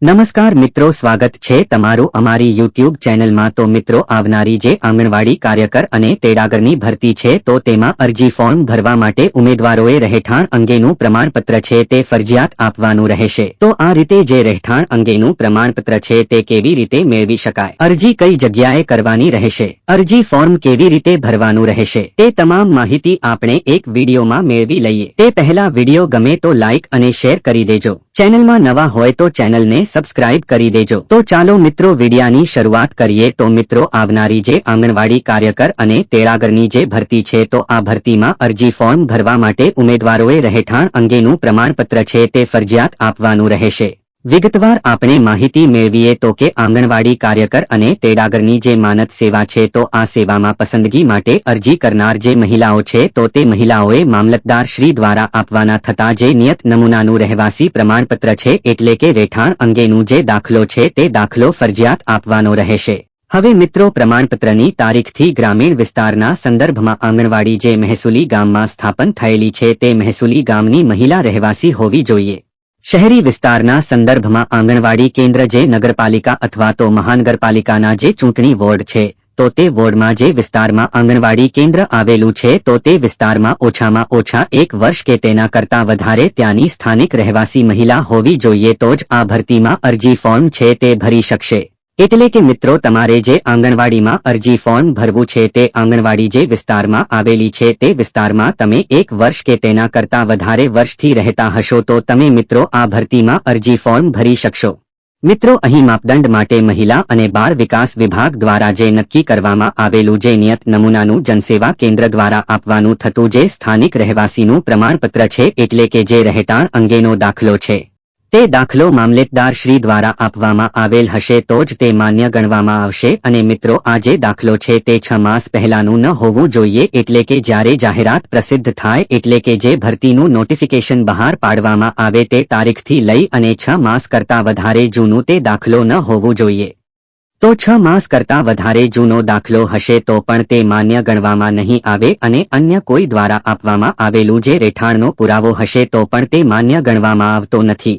નમસ્કાર મિત્રો, સ્વાગત છે તમારું અમારી યુટ્યુબ ચેનલમાં. તો મિત્રો, આવનારી જે આંગણવાડી કાર્યકર અને તેડાગરની ભરતી છે, તો તેમાં અરજી ફોર્મ ભરવા માટે ઉમેદવારોએ રહેઠાણ અંગેનું પ્રમાણપત્ર છે, તે ફરજિયાત આપવાનું રહેશે. તો આ રીતે જે રહેઠાણ અંગેનું પ્રમાણપત્ર છે, તે કેવી રીતે મેળવી શકાય? અરજી કઈ જગ્યાએ કરવાની રહેશે? અરજી ફોર્મ કેવી રીતે ભરવાનું રહેશે? તે તમામ માહિતી આપણે એક વિડીયોમાં મેળવી લઈએ. તે પહેલા વીડિયો ગમે તો લાઇક અને શેર કરી દેજો. ચેનલમાં નવા હોય તો ચેનલને સબસ્ક્રાઇબ કરી દેજો. તો ચાલો મિત્રો વિડિયાની શરૂઆત કરીએ. તો મિત્રો, આવનારી જે આંગણવાડી કાર્યકર અને તેડાગરની જે ભરતી છે, તો આ ભરતીમાં અરજી ફોર્મ ભરવા માટે ઉમેદવારોએ રહેઠાણ અંગેનું પ્રમાણપત્ર છે, તે ફરજિયાત આપવાનું રહેશે. વિગતવાર આપણે માહિતી મેળવીએ તો કે આંગણવાડી કાર્યકર અને તેડાગરની જે માનદ સેવા છે તો આ સેવામાં પસંદગી માટે અરજી કરનાર જે મહિલાઓ છે તો તે મહિલાઓએ મામલતદાર શ્રી દ્વારા આપવાના થતા જે નિયત નમૂનાનું રહેવાસી પ્રમાણપત્ર છે એટલે કે રહેઠાણ અંગેનું જે દાખલો છે તે દાખલો ફરજિયાત આપવાનો રહેશે. હવે મિત્રો પ્રમાણપત્રની તારીખથી ગ્રામીણ વિસ્તારના સંદર્ભમાં આંગણવાડી જે મહેસૂલી ગામમાં સ્થાપન થયેલી છે તે મહેસૂલી ગામની મહિલા રહેવાસી હોવી જોઈએ. શહેરી વિસ્તારના સંદર્ભમાં આંગણવાડી કેન્દ્ર જે નગરપાલિકા અથવા તો મહાનગરપાલિકાના જે ચૂંટણી વોર્ડ છે, તો તે વોર્ડમાં જે વિસ્તારમાં આંગણવાડી કેન્દ્ર આવેલું છે, તો તે વિસ્તારમાં ઓછામાં ઓછા એક વર્ષ કે તેના કરતા વધારે ત્યાંની સ્થાનિક રહેવાસી મહિલા હોવી જોઈએ તો જ આ ભરતીમાં અરજી ફોર્મ છે તે ભરી શકશે. એટલે કે મિત્રો, તમારે જે આંગણવાડીમાં અરજી ફોર્મ ભરવું છે તે આંગણવાડી જે વિસ્તારમાં આવેલી છે તે વિસ્તારમાં તમે એક વર્ષ કે તેના કરતા વધારે વર્ષથી રહેતા હશો તો તમે મિત્રો આ ભરતીમાં અરજી ફોર્મ ભરી શકશો. મિત્રો, અહીં માપદંડ માટે મહિલા અને બાળ વિકાસ વિભાગ દ્વારા જે નક્કી કરવામાં આવેલું જે નિયત નમૂનાનું જનસેવા કેન્દ્ર દ્વારા આપવાનું થતું જે સ્થાનિક રહેવાસીનું પ્રમાણપત્ર છે એટલે કે જે રહેટાણ અંગેનો દાખલો છે. તે દાખલો મામલેતદાર શ્રી દ્વારા આપવામાં આવેલ હશે તો જ તે માન્ય ગણવામાં આવશે અને મિત્રો આ જે દાખલો છે તે છ માસ પહેલાનું ન હોવું જોઈએ એટલે કે જ્યારે જાહેરાત પ્રસિદ્ધ થાય એટલે કે જે ભરતીનું નોટિફિકેશન બહાર પાડવામાં આવે તે તારીખથી લઈ અને છ માસ કરતા વધારે જૂનું તે દાખલો ન હોવું જોઈએ. તો છ માસ કરતા વધારે જૂનો દાખલો હશે તો પણ તે માન્ય ગણવામાં નહીં આવે અને અન્ય કોઈ દ્વારા આપવામાં આવેલું જે રેઠાણનો પુરાવો હશે તો પણ તે માન્ય ગણવામાં આવતો નથી.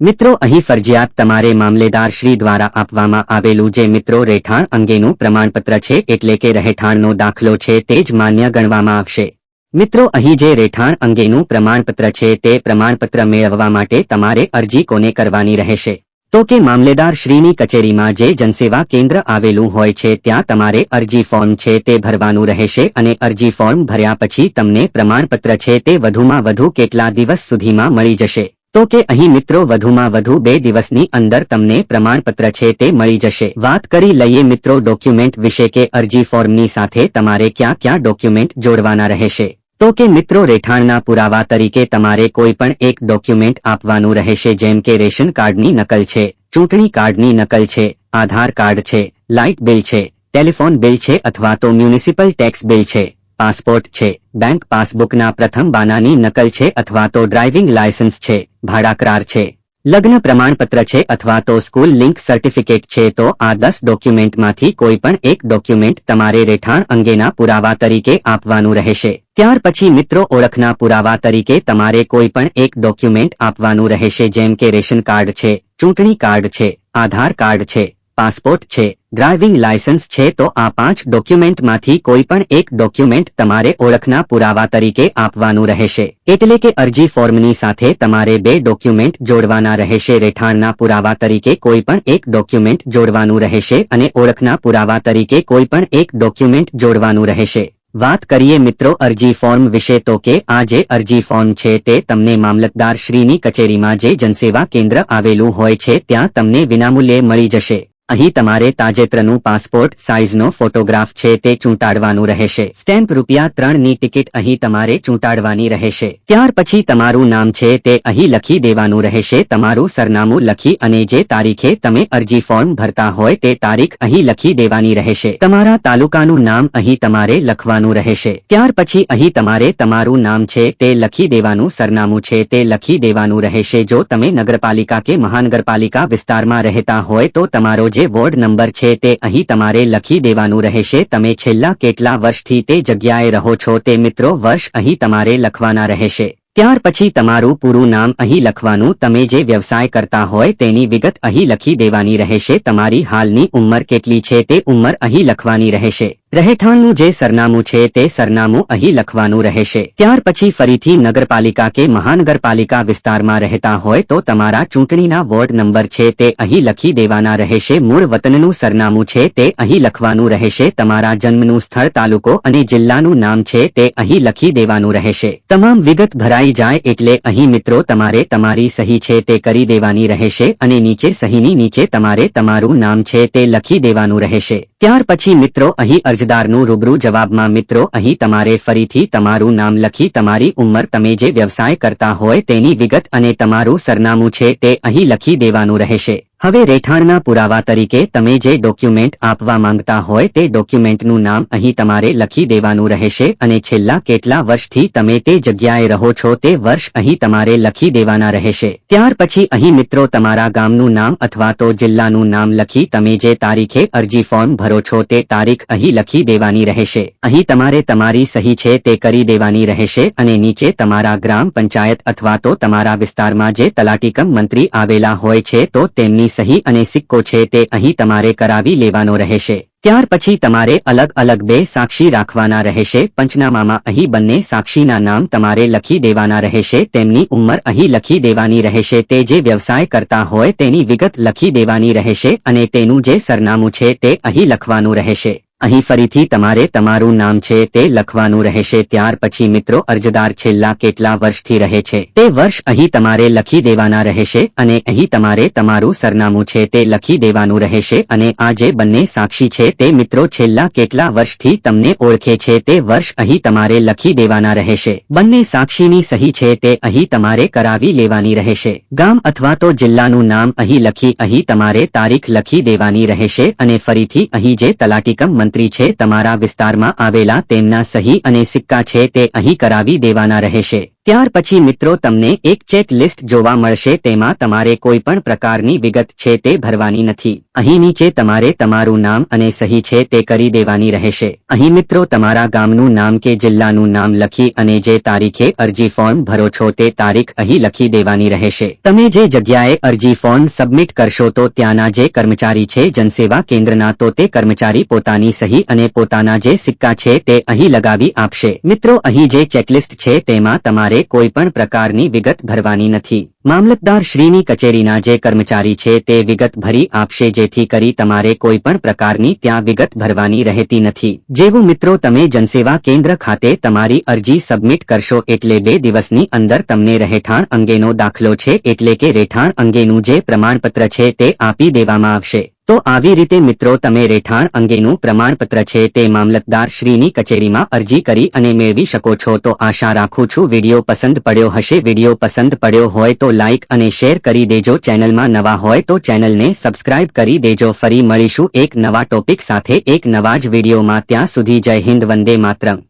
મિત્રો, અહીં ફરજિયાત તમારે મામલેદાર શ્રી દ્વારા આપવામાં આવેલું જે મિત્રો રહેઠાણ અંગેનું પ્રમાણપત્ર છે, એટલે કે રહેઠાણનો દાખલો છે, તે જ માન્ય ગણવામાં આવશે. મિત્રો, અહીં જે રહેઠાણ અંગેનું પ્રમાણપત્ર છે, તે પ્રમાણપત્ર મેળવવા માટે તમારે અરજી કોને કરવાની રહેશે? તો કે મામલેદાર શ્રીની કચેરીમાં જે જનસેવા કેન્દ્ર આવેલું હોય છે, ત્યાં તમારે અરજી ફોર્મ છે, તે ભરવાનું રહેશે અને અરજી ફોર્મ ભર્યા પછી તમને પ્રમાણપત્ર છે, તે વધુમાં વધુ કેટલા દિવસ સુધીમાં મળી જશે. તો કે અહીં મિત્રો વધુમાં વધુ બે દિવસની અંદર તમને પ્રમાણપત્ર છે તે મળી જશે. વાત કરી લઈએ મિત્રો ડોક્યુમેન્ટ વિશે કે અરજી ફોર્મની સાથે તમારે ક્યાં ક્યાં ડોક્યુમેન્ટ જોડવાના રહેશે. તો કે મિત્રો રેઠાણના પુરાવા તરીકે તમારે કોઈ પણ એક ડોક્યુમેન્ટ આપવાનું રહેશે જેમ કે રેશન કાર્ડની નકલ છે, ચૂંટણી કાર્ડની નકલ છે, આધાર કાર્ડ છે, લાઇટ બિલ છે, ટેલિફોન બિલ છે અથવા તો મ્યુનિસિપલ ટેક્સ બિલ છે. પાસપોર્ટ છે. બેંક પાસબુકના પ્રથમ બાનાની નકલ છે અથવા તો ડ્રાઇવિંગ લાયસન્સ છે. ભાડા કરાર છે. લગ્ન પ્રમાણપત્ર છે અથવા તો સ્કૂલ લિંક સર્ટિફિકેટ છે તો આ દસ ડોક્યુમેન્ટમાંથી કોઈ પણ એક ડોક્યુમેન્ટ તમારે રહેઠાણ અંગેના પુરાવા તરીકે આપવાનું રહેશે. ત્યાર પછી મિત્રો ઓળખના પુરાવા તરીકે તમારે કોઈ પણ એક ડોક્યુમેન્ટ આપવાનું રહેશે જેમ કે રેશન કાર્ડ છે, ચૂંટણી કાર્ડ છે, આધાર કાર્ડ છે, પાસપોર્ટ છે ડ્રાઇવિંગ લાયસન્સ છે તો આ પાંચ ડોક્યુમેન્ટમાંથી કોઈ પણ એક ડોક્યુમેન્ટ તમારે ઓળખના પુરાવા તરીકે આપવાનું રહેશે. એટલે કે અરજી ફોર્મની સાથે તમારે બે ડોક્યુમેન્ટ જોડવાના રહેશે. રહેઠાણના પુરાવા તરીકે કોઈ પણ એક ડોક્યુમેન્ટ જોડવાનું રહેશે અને ઓળખના પુરાવા તરીકે કોઈ પણ એક ડોક્યુમેન્ટ જોડવાનું રહેશે. વાત કરીએ મિત્રો અરજી ફોર્મ વિશે તો કે આ જે અરજી ફોર્મ છે તે તમને મામલતદાર શ્રીની કચેરીમાં જે જનસેવા કેન્દ્ર આવેલું હોય છે ત્યાં તમને વિનામૂલ્યે મળી જશે. અહીં તમારે તાજેતરનું પાસપોર્ટ, સાઇઝનો ફોટોગ્રાફ છે તે ચૂંટાડવાનું રહેશે. સ્ટેમ્પ રૂપિયા ત્રણની ટિકિટ અહીં તમારે ચૂંટાડવાની રહેશે. ત્યાર પછી તમારું નામ છે તે અહીં લખી દેવાનું રહેશે. તમારું સરનામું લખી અને જે તારીખે તમે અરજી ફોર્મ ભરતા હોય તે તારીખ અહીં લખી દેવાની રહેશે. તમારા તાલુકાનું નામ અહીં તમારે લખવાનું રહેશે. ત્યાર પછી અહીં તમારે તમારું નામ છે તે લખી દેવાનું, સરનામું છે તે લખી દેવાનું રહેશે. જો તમે નગરપાલિકા કે મહાનગરપાલિકા વિસ્તારમાં રહેતા હોય તો તમારો જે જે વોર્ડ નંબર છે તે અહીં તમારે લખી દેવાનું રહેશે. તમે છેલ્લા કેટલા વર્ષથી તે જગ્યાએ રહો છો તે મિત્રો વર્ષ અહીં તમારે લખવાના રહેશે. ત્યાર પછી તમારું પૂરું નામ અહીં લખવાનું. તમે જે વ્યવસાય કરતા હોય તેની વિગત અહીં લખી દેવાની રહેશે. તમારી હાલની ઉંમર કેટલી છે તે ઉંમર અહીં લખવાની રહેશે. રહેઠાણનું જે સરનામું છે તે સરનામું અહીં લખવાનું રહેશે. ત્યાર પછી ફરીથી નગરપાલિકા કે મહાનગરપાલિકા વિસ્તારમાં રહેતા હોય તો તમારા ચૂંટણીના વોર્ડ નંબર છે તે અહીં લખી દેવાના રહેશે. મૂળ વતનનું સરનામું છે તે અહીં લખવાનું રહેશે. તમારા જન્મનું સ્થળ, તાલુકો અને જિલ્લાનું નામ છે તે અહીં લખી દેવાનું રહેશે. તમામ વિગત ભરાઈ જાય એટલે અહીં મિત્રો તમારે તમારી સહી છે તે કરી દેવાની રહેશે અને નીચે સહીની નીચે તમારે તમારું નામ છે તે લખી દેવાનું રહેશે. ત્યાર પછી મિત્રો, અહીં અરજદારનું રૂબરૂ જવાબમાં મિત્રો, અહીં તમારે ફરીથી તમારું નામ લખી તમારી ઉંમર, તમે જે વ્યવસાય કરતા હોય તેની વિગત અને તમારું સરનામું છે તે અહીં લખી દેવાનું રહેશે. હવે રહેઠાણના પુરાવા તરીકે તમે જે ડોક્યુમેન્ટ આપવા માંગતા હોય તે ડોક્યુમેન્ટનું નામ અહીં તમારે લખી દેવાનું રહેશે અને છેલ્લા કેટલા વર્ષથી તમે તે જગ્યાએ રહો છો તે વર્ષ અહીં તમારે લખી દેવાના રહેશે. ત્યાર પછી અહીં મિત્રો તમારા ગામનું નામ અથવા તો જિલ્લાનું નામ લખી તમે જે તારીખે અરજી ફોર્મ ભરો છો તે તારીખ અહીં લખી દેવાની રહેશે. અહીં તમારે તમારી સહી છે તે કરી દેવાની રહેશે અને નીચે તમારા ગ્રામ પંચાયત અથવા તો તમારા વિસ્તારમાં જે તલાટીકમ મંત્રી આવેલા હોય છે તો તેમની સહી અને સિક્કો છે તે અહીં તમારે કરાવી લેવાનો રહેશે. ત્યાર પછી તમારે અલગ અલગ બે સાક્ષી રાખવાના રહેશે. પંચનામામાં અહીં બંને સાક્ષીના નામ તમારે લખી દેવાના રહેશે. તેમની ઉંમર અહીં લખી દેવાની રહેશે. તે જે વ્યવસાય કરતા હોય તેની વિગત લખી દેવાની રહેશે અને તેનું જે સરનામું છે તે અહીં લખવાનું રહેશે. અહીં ફરીથી તમારે તમારું નામ છે તે લખવાનું રહેશે. ત્યાર પછી મિત્રો, અરજદાર છેલ્લા કેટલા વર્ષથી રહે છે? તે વર્ષ અહીં તમારે લખી દેવાના રહેશે અને અહીં તમારે તમારું સરનામું છે તે લખી દેવાનું રહેશે અને આ જે બંને સાક્ષી છે તે મિત્રો, છેલ્લા કેટલા વર્ષથી તમને ઓળખે છે તે વર્ષ અહીં તમારે લખી દેવાના રહેશે. બંને સાક્ષીની સહી છે તે અહીં તમારે કરાવી લેવાની રહેશે. ગામ અથવા તો જિલ્લાનું નામ અહીં લખી અહીં તમારે તારીખ લખી દેવાની રહેશે અને ફરીથી અહીં જે તલાટીકમ મંત્રી છે, તમારા વિસ્તારમાં આવેલા તેમના સહી અને સિક્કા છે, તે અહીં કરાવી દેવાના રહેશે. ત્યાર પછી મિત્રો તમને એક ચેક લિસ્ટ જોવા મળશે, તેમાં તમારે કોઈ પણ પ્રકારની વિગત છે તે ભરવાની નથી. અહીં નીચે તમારે તમારું નામ અને સહી છે તે કરી દેવાની રહેશે. અહીં મિત્રો તમારા ગામનું નામ કે જિલ્લાનું નામ લખી અને જે તારીખે અરજી ફોર્મ ભરો છો તે તારીખ અહીં લખી દેવાની રહેશે. તમે જે જગ્યાએ અરજી ફોર્મ સબમિટ કરશો તો ત્યાંના જે કર્મચારી છે જનસેવા કેન્દ્રના, તો તે કર્મચારી પોતાની સહી અને પોતાના જે સિક્કા છે તે અહીં લગાવી આપશે. મિત્રો અહીં જે ચેકલિસ્ટ છે તેમાં તમારે તમારે કોઈ પણ પ્રકારની વિગત ભરવાની નથી. મામલતદાર શ્રીની કચેરીના જે કર્મચારી છે તે વિગત ભરી આપશે જેથી કરી તમારે કોઈ પણ પ્રકારની ત્યાં વિગત ભરવાની રહેતી નથી. જેવું મિત્રો તમે જનસેવા કેન્દ્ર ખાતે તમારી અરજી સબમિટ કરશો એટલે બે દિવસની અંદર તમને રહેઠાણ અંગેનો દાખલો છે એટલે કે રહેઠાણ અંગેનું જે પ્રમાણપત્ર છે તે આપી દેવામાં આવશે. તો આવી રીતે મિત્રો તમે રહેઠાણ અંગેનું પ્રમાણપત્ર છે તે મામલતદાર શ્રીની કચેરીમાં અરજી કરી અને મેળવી શકો છો. તો આશા રાખું છું વીડિયો પસંદ પડ્યો હશે. વીડિયો પસંદ પડ્યો હોય તો લાઇક અને શેર કરી દેજો. ચેનલમાં નવા હોય તો ચેનલને સબસ્ક્રાઇબ કરી દેજો. ફરી મળીશું એક નવા ટોપિક સાથે. એક નવા જ વિડીયોમાં. ત્યાં સુધી જય હિન્દ, વંદે માતરમ.